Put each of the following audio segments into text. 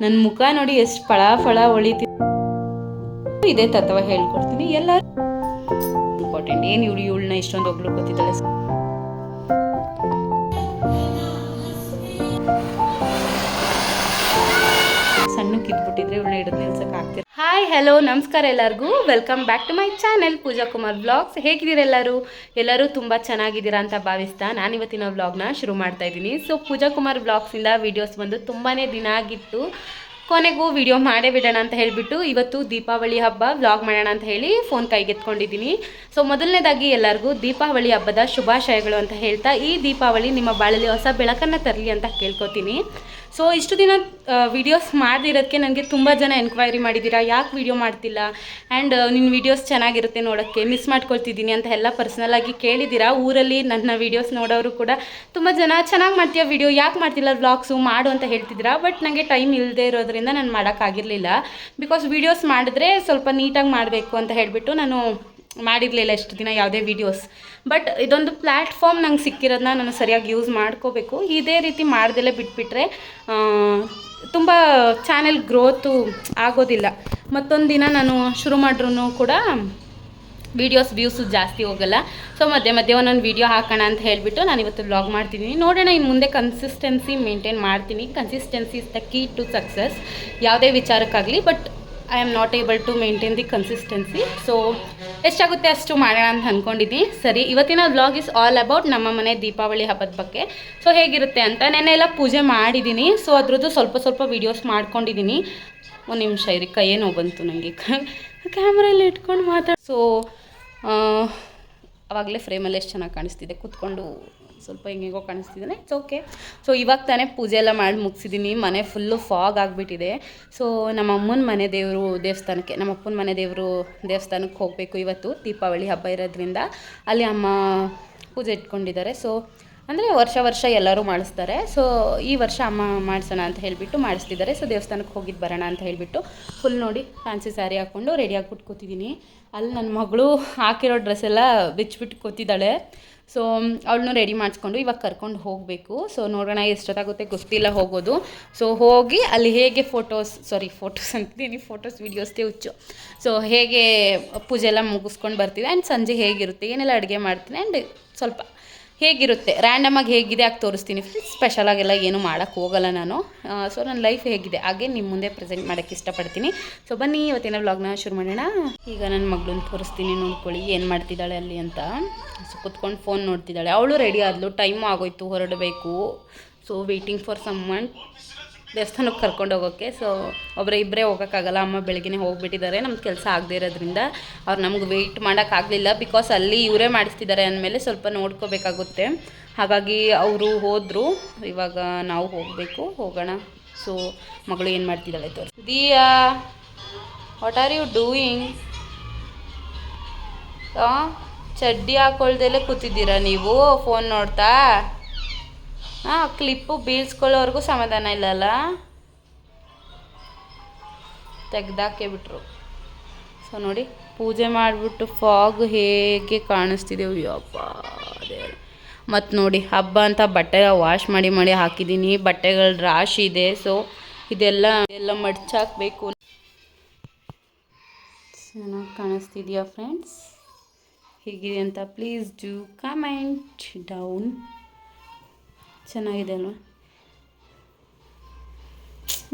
ನನ್ನ ಮುಖ ನೋಡಿ ಎಷ್ಟು ಫಳ ಫಳ ಹೊಳಿತಿ ಇದೇ ತತ್ವ ಹೇಳ್ಕೊಡ್ತೀನಿ. ಎಲ್ಲರೂ ಇಂಪಾರ್ಟೆಂಟ್ ಏನು ಇವಳು ಇವಳನ್ನ ಇಷ್ಟೊಂದು ಒಬ್ಳು ಗೊತ್ತಿದ್ದಾಳೆ? ಸಣ್ಣಕ್ಕೆ ಇದ್ಬಿಟ್ಟಿದ್ರೆ ಇವಳನ್ನ ಹಿಡಿದು ನಿಲ್ಸಕ್ಕೆ ಆಗ್ತಿರ ಹಾಯ್ ಹಲೋ ನಮಸ್ಕಾರ ಎಲ್ಲರಿಗೂ. Welcome back to my channel Pooja Kumar vlogs ಹೇಗಿದ್ದೀರಾ ಎಲ್ಲರೂ? ಎಲ್ಲರೂ ತುಂಬ ಚೆನ್ನಾಗಿದ್ದೀರಾ ಅಂತ ಭಾವಿಸ್ತಾ ನಾನು ಇವತ್ತಿನ ವ್ಲಾಗ್ನ ಶುರು ಮಾಡ್ತಾ ಇದ್ದೀನಿ. ಸೊ ಪೂಜಾ ಕುಮಾರ್ ವ್ಲಾಗ್ಸಿಂದ ವೀಡಿಯೋಸ್ ಬಂದು ತುಂಬಾ ದಿನ ಆಗಿತ್ತು. ಕೊನೆಗೂ ವಿಡಿಯೋ ಮಾಡೇ ಬಿಡೋಣ ಅಂತ ಹೇಳಿಬಿಟ್ಟು ಇವತ್ತು ದೀಪಾವಳಿ ಹಬ್ಬ ವ್ಲಾಗ್ ಮಾಡೋಣ ಅಂತ ಹೇಳಿ ಫೋನ್ ಕೈಗೆತ್ಕೊಂಡಿದ್ದೀನಿ. ಸೊ ಮೊದಲನೇದಾಗಿ ಎಲ್ಲರಿಗೂ ದೀಪಾವಳಿ ಹಬ್ಬದ ಶುಭಾಶಯಗಳು ಅಂತ ಹೇಳ್ತಾ ಈ ದೀಪಾವಳಿ ನಿಮ್ಮ ಬಾಳಲ್ಲಿ ಹೊಸ ಬೆಳಕನ್ನು ತರಲಿ ಅಂತ ಕೇಳ್ಕೊತೀನಿ. ಸೊ ಇಷ್ಟು ದಿನ ವಿಡಿಯೋಸ್ ಮಾಡದಿರೋದಕ್ಕೆ ನನಗೆ ತುಂಬ ಜನ ಎನ್ಕ್ವೈರಿ ಮಾಡಿದ್ದೀರಾ? ಯಾಕೆ ವಿಡಿಯೋ ಮಾಡ್ತಿಲ್ಲ? ಆ್ಯಂಡ್ ನಿನ್ನ ವಿಡಿಯೋಸ್ ಚೆನ್ನಾಗಿರುತ್ತೆ ನೋಡೋಕ್ಕೆ ಮಿಸ್ ಮಾಡ್ಕೊಳ್ತಿದ್ದೀನಿ ಅಂತ ಎಲ್ಲ ಪರ್ಸ್ನಲಾಗಿ ಕೇಳಿದ್ದೀರಾ? ಊರಲ್ಲಿ ನನ್ನ ವಿಡಿಯೋಸ್ ನೋಡೋರು ಕೂಡ ತುಂಬ ಜನ, ಚೆನ್ನಾಗಿ ಮಾಡ್ತೀಯ ವಿಡಿಯೋ ಯಾಕೆ ಮಾಡ್ತಿಲ್ಲ? ವ್ಲಾಗ್ಸು ಮಾಡು ಅಂತ ಹೇಳ್ತಿದ್ದೀರಾ? ಬಟ್ ನನಗೆ ಟೈಮ್ ಇಲ್ಲದೆ ಇರೋದ್ರಿಂದ ನಾನು ಮಾಡೋಕ್ಕಾಗಿರಲಿಲ್ಲ. ಬಿಕಾಸ್ ವಿಡಿಯೋಸ್ ಮಾಡಿದ್ರೆ ಸ್ವಲ್ಪ ನೀಟಾಗಿ ಮಾಡಬೇಕು ಅಂತ ಹೇಳಿಬಿಟ್ಟು ನಾನು ಮಾಡಿರಲಿಲ್ಲ ಎಷ್ಟು ದಿನ ಯಾವುದೇ ವೀಡಿಯೋಸ್ ಬಟ್ ಇದೊಂದು ಪ್ಲ್ಯಾಟ್ಫಾರ್ಮ್ ನಂಗೆ ಸಿಕ್ಕಿರೋದನ್ನ ನಾನು ಸರಿಯಾಗಿ ಯೂಸ್ ಮಾಡ್ಕೋಬೇಕು. ಇದೇ ರೀತಿ ಮಾಡ್ದೆಲ್ಲ ಬಿಟ್ಬಿಟ್ರೆ ತುಂಬ ಚಾನೆಲ್ ಗ್ರೋತು ಆಗೋದಿಲ್ಲ. ಮತ್ತೊಂದು ದಿನ ನಾನು ಶುರು ಮಾಡ್ರೂ ಕೂಡ ವೀಡಿಯೋಸ್ ವ್ಯೂಸು ಜಾಸ್ತಿ ಹೋಗಲ್ಲ. ಸೊ ಮಧ್ಯೆ ಮಧ್ಯೆ ಒಂದೊಂದು ವೀಡಿಯೋ ಹಾಕೋಣ ಅಂತ ಹೇಳಿಬಿಟ್ಟು ನಾನು ಇವತ್ತು ವ್ಲಾಗ್ ಮಾಡ್ತಿದ್ದೀನಿ ನೋಡೋಣ ಇನ್ನು ಮುಂದೆ ಕನ್ಸಿಸ್ಟೆನ್ಸಿ ಮೇಂಟೈನ್ ಮಾಡ್ತೀನಿ. Consistency is the key to success ಯಾವುದೇ ವಿಚಾರಕ್ಕಾಗಲಿ but I am not able to maintain the consistency so ಎಷ್ಟಾಗುತ್ತೆ ಅಷ್ಟು ಮಾಡೋಣ ಅಂತ ಅಂದ್ಕೊಂಡಿದ್ದೀನಿ ಸರಿ, ಇವತ್ತಿನ ವ್ಲಾಗ್ ಇಸ್ ಆಲ್ ಅಬೌಟ್ ನಮ್ಮ ಮನೆ ದೀಪಾವಳಿ ಹಬ್ಬದ ಬಗ್ಗೆ. ಸೊ ಹೇಗಿರುತ್ತೆ ಅಂತ ನೆನ್ನೆ ಎಲ್ಲ ಪೂಜೆ ಮಾಡಿದ್ದೀನಿ ಸೊ ಅದ್ರದ್ದು ಸ್ವಲ್ಪ ಸ್ವಲ್ಪ ವೀಡಿಯೋಸ್ ಮಾಡ್ಕೊಂಡಿದ್ದೀನಿ ಒಂದು ನಿಮಿಷ ಇರಿ ಕೈಯೇ ನೋವು ಬಂತು ನನಗೆ ಕ್ಯಾಮ್ರಲ್ಲಿ ಇಟ್ಕೊಂಡು ಮಾತಾಡಿ ಸೊ ಆವಾಗಲೇ ಫ್ರೇಮಲ್ಲಿ ಎಷ್ಟು ಚೆನ್ನಾಗಿ ಕಾಣಿಸ್ತಿದೆ? ಕೂತ್ಕೊಂಡು ಸ್ವಲ್ಪ ಹೆಂಗೆಗೋ ಕಾಣಿಸ್ತಿದ್ದಾನೆ. ಇಟ್ಸ್ ಓಕೆ ಸೊ ಇವಾಗ ತಾನೇ ಪೂಜೆ ಎಲ್ಲ ಮಾಡಿ ಮುಗಿಸಿದ್ದೀನಿ ಮನೆ ಫುಲ್ಲು ಫಾಗ್ ಆಗಿಬಿಟ್ಟಿದೆ. ಸೊ ನಮ್ಮ ಅಮ್ಮನ ಮನೆ ದೇವರು ದೇವಸ್ಥಾನಕ್ಕೆ, ನಮ್ಮ ಅಪ್ಪನ ಮನೆ ದೇವರು ದೇವಸ್ಥಾನಕ್ಕೆ ಹೋಗಬೇಕು ಇವತ್ತು, ದೀಪಾವಳಿ ಹಬ್ಬ ಇರೋದ್ರಿಂದ. ಅಲ್ಲಿ ಅಮ್ಮ ಪೂಜೆ ಇಟ್ಕೊಂಡಿದ್ದಾರೆ. ಸೊ ಅಂದರೆ ವರ್ಷ ವರ್ಷ ಎಲ್ಲರೂ ಮಾಡಿಸ್ತಾರೆ. ಸೊ ಈ ವರ್ಷ ಅಮ್ಮ ಮಾಡಿಸೋಣ ಅಂತ ಹೇಳಿಬಿಟ್ಟು ಮಾಡಿಸ್ತಿದ್ದಾರೆ. ಸೊ ದೇವಸ್ಥಾನಕ್ಕೆ ಹೋಗಿದ್ದು ಬರೋಣ ಅಂತ ಹೇಳಿಬಿಟ್ಟು ಫುಲ್ ನೋಡಿ ಫ್ಯಾನ್ಸಿ ಸ್ಯಾರಿ ಹಾಕ್ಕೊಂಡು ರೆಡಿ ಬಿಟ್ಕೋತಿದ್ದೀನಿ ಕೂತಿದ್ದೀನಿ ಅಲ್ಲಿ ನನ್ನ ಮಗಳು ಹಾಕಿರೋ ಡ್ರೆಸ್ ಎಲ್ಲ ಬಿಚ್ಚಿಬಿಟ್ಟು ಕೂತಿದ್ದಾಳೆ. ಸೊ ಅವಳನ್ನೂ ರೆಡಿ ಮಾಡಿಸ್ಕೊಂಡು ಇವಾಗ ಕರ್ಕೊಂಡು ಹೋಗಬೇಕು. ಸೊ ನೋಡೋಣ ಎಷ್ಟೊತ್ತಾಗುತ್ತೆ ಗೊತ್ತಿಲ್ಲ ಹೋಗೋದು. ಸೊ ಹೋಗಿ ಅಲ್ಲಿ ಹೇಗೆ ಫೋಟೋಸ್ ಸಾರಿ ಫೋಟೋಸ್ ಅಂತಿದ್ದೀನಿ ಫೋಟೋಸ್ ವೀಡಿಯೋಸ್ದೇ ಹುಚ್ಚು ಸೊ ಹೇಗೆ ಪೂಜೆ ಎಲ್ಲ ಮುಗಿಸ್ಕೊಂಡು ಬರ್ತೀವಿ. ಆ್ಯಂಡ್ ಸಂಜೆ ಹೇಗಿರುತ್ತೆ, ಏನೆಲ್ಲ ಅಡುಗೆ ಮಾಡ್ತೀನಿ ಆ್ಯಂಡ್ ಸ್ವಲ್ಪ ಹೇಗಿರುತ್ತೆ? ರ್ಯಾಂಡಮಾಗಿ ಹೇಗಿದೆ ಆಗಿ ತೋರಿಸ್ತೀನಿ. ಸ್ಪೆಷಲಾಗೆಲ್ಲ ಏನು ಮಾಡೋಕ್ಕೆ ಹೋಗಲ್ಲ ನಾನು. ಸೊ ನನ್ನ ಲೈಫ್ ಹೇಗಿದೆ. ಹಾಗೆ ನಿಮ್ಮ ಮುಂದೆ ಪ್ರೆಸೆಂಟ್ ಮಾಡೋಕ್ಕೆ ಇಷ್ಟಪಡ್ತೀನಿ. ಸೊ ಬನ್ನಿ, ಇವತ್ತಿನ ವ್ಲಾಗ್ನ ಶುರು ಮಾಡೋಣ. ಈಗ ನನ್ನ ಮಗಳನ್ನ ತೋರಿಸ್ತೀನಿ, ನೋಡ್ಕೊಳ್ಳಿ. ಏನು ಮಾಡ್ತಿದ್ದಾಳೆ ಅಲ್ಲಿ ಅಂತ. ಸೊ ಕುತ್ಕೊಂಡು ಫೋನ್ ನೋಡ್ತಿದ್ದಾಳೆ. ಅವಳು ರೆಡಿ ಆದಳು ಟೈಮು ಆಗೋಯ್ತು, ಹೊರಡಬೇಕು. ಸೊ ವೆಯ್ಟಿಂಗ್ ಫಾರ್ ಸಮ್ ದೇವಸ್ಥಾನಕ್ಕೆ ಕರ್ಕೊಂಡು ಹೋಗೋಕ್ಕೆ. ಸೊ ಒಬ್ಬರೇ ಇಬ್ಬರೇ ಹೋಗೋಕ್ಕಾಗಲ್ಲ. ಅಮ್ಮ ಬೆಳಗ್ಗೆ ಹೋಗ್ಬಿಟ್ಟಿದ್ದಾರೆ. ನಮ್ಗೆ ಕೆಲಸ ಆಗದೆ ಇರೋದ್ರಿಂದ ಅವ್ರು ನಮ್ಗೆ ವೆಯ್ಟ್ ಮಾಡೋಕ್ಕಾಗಲಿಲ್ಲ ಬಿಕಾಸ್ ಅಲ್ಲಿ ಇವರೇ ಮಾಡಿಸ್ತಿದ್ದಾರೆ ಅಂದಮೇಲೆ ಸ್ವಲ್ಪ ನೋಡ್ಕೋಬೇಕಾಗುತ್ತೆ. ಹಾಗಾಗಿ ಅವರು ಹೋದರು. ಇವಾಗ ನಾವು ಹೋಗಬೇಕು. ಹೋಗೋಣ. ಸೊ ಮಗಳು ಏನು ಮಾಡ್ತಿದ್ದಾಳೆ ತೋರಿಸಿ. Diya what are you doing ಚಡ್ಡಿ ಹಾಕೊಳ್ದಲ್ಲೇ ಕೂತಿದ್ದೀರಾ ನೀವು? ಫೋನ್ ನೋಡ್ತಾ? ಕ್ಲಿಪ್ಪು ಬೀಳ್ಸ್ಕೊಳ್ಳೋವರೆಗೂ ಸಮಾಧಾನ ಇಲ್ಲಲ್ಲ? ತೆಗ್ದಾಕೆ ಬಿಟ್ರು. ಸೊ ನೋಡಿ, ಪೂಜೆ ಮಾಡಿಬಿಟ್ಟು ಫಾಗ್ ಹೇಗೆ ಕಾಣಿಸ್ತಿದೆ, ಯಪ್ಪ ದೇವ್ರೆ ಮತ್ತು ನೋಡಿ, ಹಬ್ಬ ಅಂತ ಬಟ್ಟೆ ವಾಶ್ ಮಾಡಿ ಮಾಡಿ ಹಾಕಿದ್ದೀನಿ, ಬಟ್ಟೆಗಳ ರಾಶಿ ಇದೆ ಸೊ ಇದೆಲ್ಲ ಎಲ್ಲ ಮಡ್ಚಾಕಬೇಕು. ಚೆನ್ನಾಗಿ ಕಾಣಿಸ್ತಿದೆಯಾ ಫ್ರೆಂಡ್ಸ್ ಹೀಗಿದೆ ಅಂತ ಪ್ಲೀಸ್ ಡೂ ಕಮೆಂಟ್ ಡೌನ್ ಚೆನ್ನಾಗಿದೆ ಅಲ್ವಾ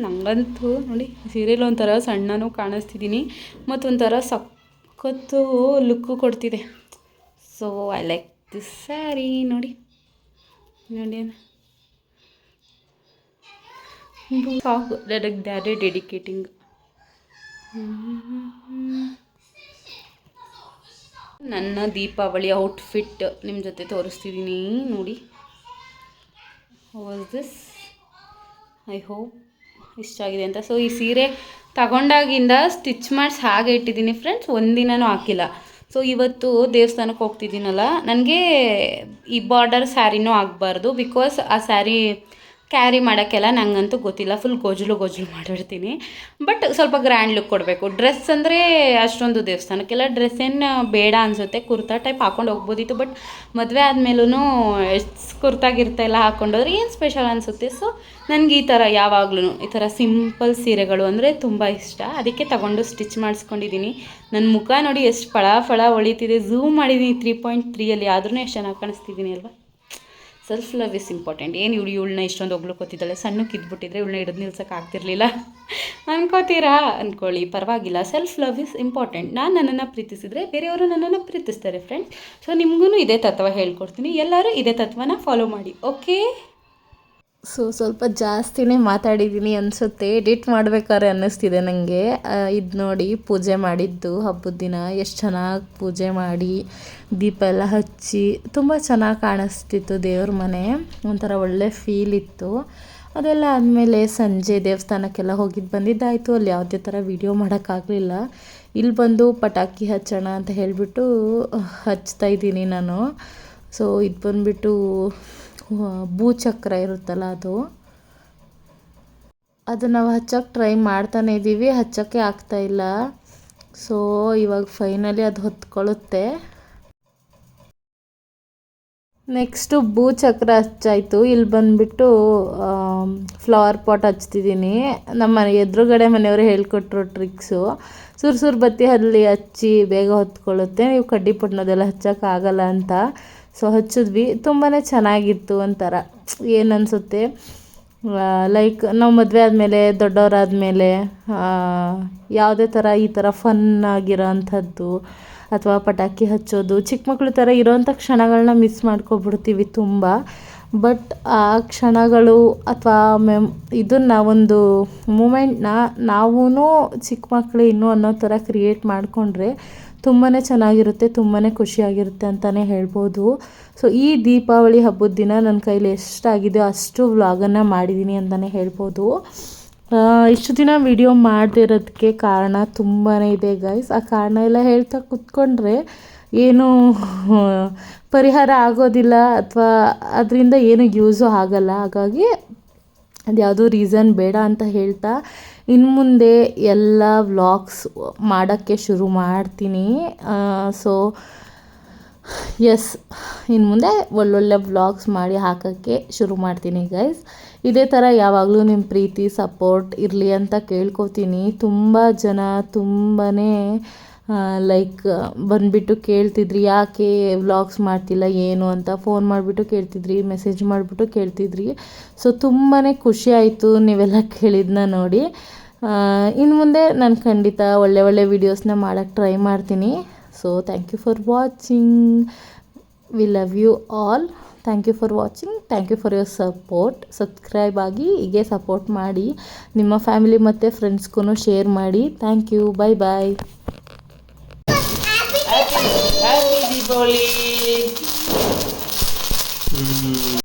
ನನಗಂತೂ ನೋಡಿ, ಸೀರಿಯಲ್ ಒಂಥರ ಸಣ್ಣನೂ ಕಾಣಿಸ್ತಿದ್ದೀನಿ ಮತ್ತು ಒಂಥರ ಸಖತ್ತು ಲುಕ್ಕು ಕೊಡ್ತಿದೆ. So I like this sari ನೋಡಿ. ನೋಡಿ ಸಾಕು. ದ್ಯಾರೇ ಡೆಡಿಕೇಟಿಂಗ್ ನನ್ನ ದೀಪಾವಳಿ ಔಟ್ಫಿಟ್ ನಿಮ್ಮ ಜೊತೆ ತೋರಿಸ್ತಿದ್ದೀನಿ ನೋಡಿ. ವಾಸ್ ದಿಸ್ ಐ ಹೋಪ್ ಇಷ್ಟ ಆಗಿದೆ ಅಂತ. ಸೊ ಈ ಸೀರೆ ತಗೊಂಡಾಗಿಂದ ಸ್ಟಿಚ್ ಮಾಡಿಸಿ ಹಾಗೆ ಇಟ್ಟಿದ್ದೀನಿ ಫ್ರೆಂಡ್ಸ್ ಒಂದಿನೂ ಹಾಕಿಲ್ಲ. ಸೊ ಇವತ್ತು ದೇವಸ್ಥಾನಕ್ಕೆ ಹೋಗ್ತಿದ್ದೀನಲ್ಲ. ನನಗೆ ಈ ಬಾರ್ಡರ್ ಸ್ಯಾರಿನೂ ಆಗಬಾರ್ದು ಬಿಕಾಸ್ ಆ ಸ್ಯಾರಿ ಕ್ಯಾರಿ ಮಾಡೋಕ್ಕೆಲ್ಲ ನನಗಂತೂ ಗೊತ್ತಿಲ್ಲ. ಫುಲ್ ಗೋಜಲು ಗೋಜಲು ಮಾಡಿರ್ತೀನಿ. ಬಟ್ ಸ್ವಲ್ಪ ಗ್ರ್ಯಾಂಡ್ ಲುಕ್ ಕೊಡಬೇಕು. ಡ್ರೆಸ್ ಅಂದರೆ ಅಷ್ಟೊಂದು ದೇವಸ್ಥಾನಕ್ಕೆಲ್ಲ ಡ್ರೆಸ್ ಏನು ಬೇಡ ಅನಿಸುತ್ತೆ. ಕುರ್ತಾ ಟೈಪ್ ಹಾಕೊಂಡು ಹೋಗ್ಬೋದಿತ್ತು. ಬಟ್ ಮದುವೆ ಆದಮೇಲೂ ಕುರ್ತಾಗಿರ್ತಾ ಎಲ್ಲ ಹಾಕ್ಕೊಂಡೋದ್ರೆ ಏನು ಸ್ಪೆಷಲ್ ಅನಿಸುತ್ತೆ? ಸೊ ನನಗೆ ಈ ಥರ ಯಾವಾಗ್ಲೂ ಈ ಥರ ಸಿಂಪಲ್ ಸೀರೆಗಳು ಅಂದರೆ ತುಂಬ ಇಷ್ಟ. ಅದಕ್ಕೆ ತಗೊಂಡು ಸ್ಟಿಚ್ ಮಾಡಿಸ್ಕೊಂಡಿದ್ದೀನಿ ನನ್ನ ಮುಖ ನೋಡಿ ಎಷ್ಟು ಫಳ ಫಳ ಹೊಳಿತಿದೆ ಝೂಮ್ ಮಾಡಿದ್ದೀನಿ ತ್ರೀ ಪಾಯಿಂಟ್ ತ್ರೀಯಲ್ಲಿ ಆದ್ರೂ ಎಷ್ಟು ಚೆನ್ನಾಗಿ ಕಾಣಿಸ್ತಿದ್ದೀನಿ ಅಲ್ವಾ? ಸೆಲ್ಫ್ ಲವ್ ಇಸ್ ಇಂಪಾರ್ಟೆಂಟ್ ಏನು ಇವಳು, ಇವಳನ್ನ ಇಷ್ಟೊಂದು ಹೊಗ್ಲುಕೊತಿದ್ದಾಳೆ ಸಣ್ಣಕ್ಕೆ ಇದ್ಬಿಟ್ಟಿದ್ರೆ ಇವಳನ್ನ ಹಿಡಿದು ನಿಲ್ಸೋಕೆ ಆಗ್ತಿರ್ಲಿಲ್ಲ. ಅನ್ಕೋತೀರಾ? ಅಂದ್ಕೊಳ್ಳಿ ಪರವಾಗಿಲ್ಲ. ಸೆಲ್ಫ್ ಲವ್ ಇಸ್ ಇಂಪಾರ್ಟೆಂಟ್ ನಾನು ನನ್ನನ್ನು ಪ್ರೀತಿಸಿದರೆ ಬೇರೆಯವರು ನನ್ನನ್ನು ಪ್ರೀತಿಸ್ತಾರೆ ಫ್ರೆಂಡ್ ಸೊ ನಿಮಗೂ ಇದೇ ತತ್ವ ಹೇಳ್ಕೊಡ್ತೀನಿ. ಎಲ್ಲರೂ ಇದೇ ತತ್ವನ ಫಾಲೋ ಮಾಡಿ ಓಕೆ ಸೊ ಸ್ವಲ್ಪ ಜಾಸ್ತಿನೇ ಮಾತಾಡಿದ್ದೀನಿ ಅನಿಸುತ್ತೆ. ಎಡಿಟ್ ಮಾಡ್ಬೇಕಾದ್ರೆ ಅನ್ನಿಸ್ತಿದೆ ನನಗೆ ಇದು ನೋಡಿ ಪೂಜೆ ಮಾಡಿದ್ದು, ಹಬ್ಬದ ದಿನ ಎಷ್ಟು ಚೆನ್ನಾಗಿ ಪೂಜೆ ಮಾಡಿ, ದೀಪ ಎಲ್ಲ ಹಚ್ಚಿ, ತುಂಬ ಚೆನ್ನಾಗಿ ಕಾಣಿಸ್ತಿತ್ತು ದೇವ್ರ ಮನೆ. ಒಂಥರ ಒಳ್ಳೆ ಫೀಲ್ ಇತ್ತು. ಅದೆಲ್ಲ ಆದಮೇಲೆ ಸಂಜೆ ದೇವಸ್ಥಾನಕ್ಕೆಲ್ಲ ಹೋಗಿದ್ದು ಬಂದಿದ್ದಾಯಿತು. ಅಲ್ಲಿ ಯಾವುದೇ ಥರ ವೀಡಿಯೋ ಮಾಡೋಕ್ಕಾಗಲಿಲ್ಲ. ಇಲ್ಲಿ ಬಂದು ಪಟಾಕಿ ಹಚ್ಚೋಣ ಅಂತ ಹೇಳಿಬಿಟ್ಟು, ಹಚ್ತಾ ಇದ್ದೀನಿ ನಾನು. ಸೊ ಇದು ಬಂದುಬಿಟ್ಟು ಭೂಚಕ್ರ ಇರುತ್ತಲ್ಲ ಅದು. ಅದು ನಾವು ಹಚ್ಚೋಕ್ಕೆ ಟ್ರೈ ಮಾಡ್ತಾನೆ ಇದ್ದೀವಿ, ಹಚ್ಚೋಕ್ಕೆ ಇಲ್ಲ. ಸೊ ಇವಾಗ ಫೈನಲಿ ಅದು ಹೊತ್ಕೊಳ್ಳುತ್ತೆ. ನೆಕ್ಸ್ಟು ಭೂಚಕ್ರ ಹಚ್ಚಾಯಿತು. ಇಲ್ಲಿ ಬಂದುಬಿಟ್ಟು ಫ್ಲವರ್ ಪಾಟ್ ಹಚ್ತಿದ್ದೀನಿ. ನಮ್ಮ ಎದುರುಗಡೆ ಮನೆಯವರು ಹೇಳ್ಕೊಟ್ರು ಟ್ರಿಕ್ಸು ಸುರು ಸುರು ಬತ್ತಿ ಅಲ್ಲಿ ಹಚ್ಚಿ ಬೇಗ ಹೊತ್ಕೊಳ್ಳುತ್ತೆ. ನೀವು ಕಡ್ಡಿ ಪುಟ್ನದೆಲ್ಲ ಹಚ್ಚೋಕ್ಕಾಗಲ್ಲ ಅಂತ. ಸೊ ಹಚ್ಚಿದ್ವಿ. ತುಂಬಾ ಚೆನ್ನಾಗಿತ್ತು ಒಂಥರ. ಏನು ಅನಿಸುತ್ತೆ? ಲೈಕ್ ನಾವು ಮದುವೆ ಆದಮೇಲೆ, ದೊಡ್ಡವರಾದಮೇಲೆ ಯಾವುದೇ ಥರ ಈ ಥರ ಫನ್ ಆಗಿರೋ ಅಥವಾ ಪಟಾಕಿ ಹಚ್ಚೋದು ಚಿಕ್ಕ ಮಕ್ಕಳು ಥರ ಇರೋವಂಥ ಕ್ಷಣಗಳನ್ನ ಮಿಸ್ ಮಾಡ್ಕೊಬಿಡ್ತೀವಿ ತುಂಬ. ಬಟ್ ಆ ಕ್ಷಣಗಳು ಅಥವಾ ಮೆಮ್ ಇದನ್ನ ಒಂದು ಮೂಮೆಂಟ್ನ ನಾವೂ ಚಿಕ್ಕ ಮಕ್ಕಳು ಇನ್ನೂ ಅನ್ನೋ ಥರ ಕ್ರಿಯೇಟ್ ಮಾಡಿಕೊಂಡ್ರೆ ತುಂಬಾ ಚೆನ್ನಾಗಿರುತ್ತೆ ತುಂಬಾ ಖುಷಿಯಾಗಿರುತ್ತೆ ಅಂತಲೇ ಹೇಳ್ಬೋದು. ಸೊ ಈ ದೀಪಾವಳಿ ಹಬ್ಬದ ದಿನ ನನ್ನ ಕೈಲಿ ಎಷ್ಟಾಗಿದೆ ಅಷ್ಟು ವ್ಲಾಗನ್ನು ಮಾಡಿದ್ದೀನಿ ಅಂತಲೇ ಹೇಳ್ಬೋದು. ಇಷ್ಟು ದಿನ ವಿಡಿಯೋ ಮಾಡದಿರೋದಕ್ಕೆ ಕಾರಣ ತುಂಬಾ ಇದೆ ಗೈಸ್ ಆ ಕಾರಣ ಎಲ್ಲ ಹೇಳ್ತಾ ಕೂತ್ಕೊಂಡ್ರೆ ಏನು ಪರಿಹಾರ ಆಗೋದಿಲ್ಲ ಅಥವಾ ಅದರಿಂದ ಏನು ಯೂಸು ಆಗಲ್ಲ. ಹಾಗಾಗಿ ಅದು ಯಾವುದೋ ರೀಸನ್ ಬೇಡ ಅಂತ ಹೇಳ್ತಾ ಇನ್ನು ಮುಂದೆ ಎಲ್ಲ ವ್ಲಾಗ್ಸ್ ಮಾಡೋಕ್ಕೆ ಶುರು ಮಾಡ್ತೀನಿ. ಸೊ ಎಸ್ ಇನ್ನು ಮುಂದೆ ಒಳ್ಳೊಳ್ಳೆ ವ್ಲಾಗ್ಸ್ ಮಾಡಿ ಹಾಕೋಕ್ಕೆ ಶುರು ಮಾಡ್ತೀನಿ ಗೈಸ್ ಇದೇ ಥರ ಯಾವಾಗಲೂ ನಿಮ್ಮ ಪ್ರೀತಿ ಸಪೋರ್ಟ್ ಇರಲಿ ಅಂತ ಕೇಳ್ಕೊತೀನಿ. ತುಂಬ ಜನ ತುಂಬಾ ಲೈಕ್ ಬಂದುಬಿಟ್ಟು ಕೇಳ್ತಿದ್ರಿ, ಯಾಕೆ ವ್ಲಾಗ್ಸ್ ಮಾಡ್ತಿಲ್ಲ, ಏನು ಅಂತ ಫೋನ್ ಮಾಡಿಬಿಟ್ಟು ಕೇಳ್ತಿದ್ರಿ ಮೆಸೇಜ್ ಮಾಡಿಬಿಟ್ಟು ಕೇಳ್ತಿದ್ರಿ. ಸೊ ತುಂಬಾ ಖುಷಿ ಆಯಿತು ನೀವೆಲ್ಲ ಕೇಳಿದ್ನ ನೋಡಿ. ಇನ್ನು ಮುಂದೆ ನಾನು ಖಂಡಿತ ಒಳ್ಳೆ ಒಳ್ಳೆ ವೀಡಿಯೋಸ್ನ ಮಾಡೋಕ್ಕೆ ಟ್ರೈ ಮಾಡ್ತೀನಿ. So thank you for watching we love you all thank you for watching thank you for your support subscribe ಆಗಿ ಹೀಗೆ ಸಪೋರ್ಟ್ ಮಾಡಿ. ನಿಮ್ಮ ಫ್ಯಾಮಿಲಿ ಮತ್ತು ಫ್ರೆಂಡ್ಸ್ಗೂ ಶೇರ್ ಮಾಡಿ. Thank you bye bye Rivoli.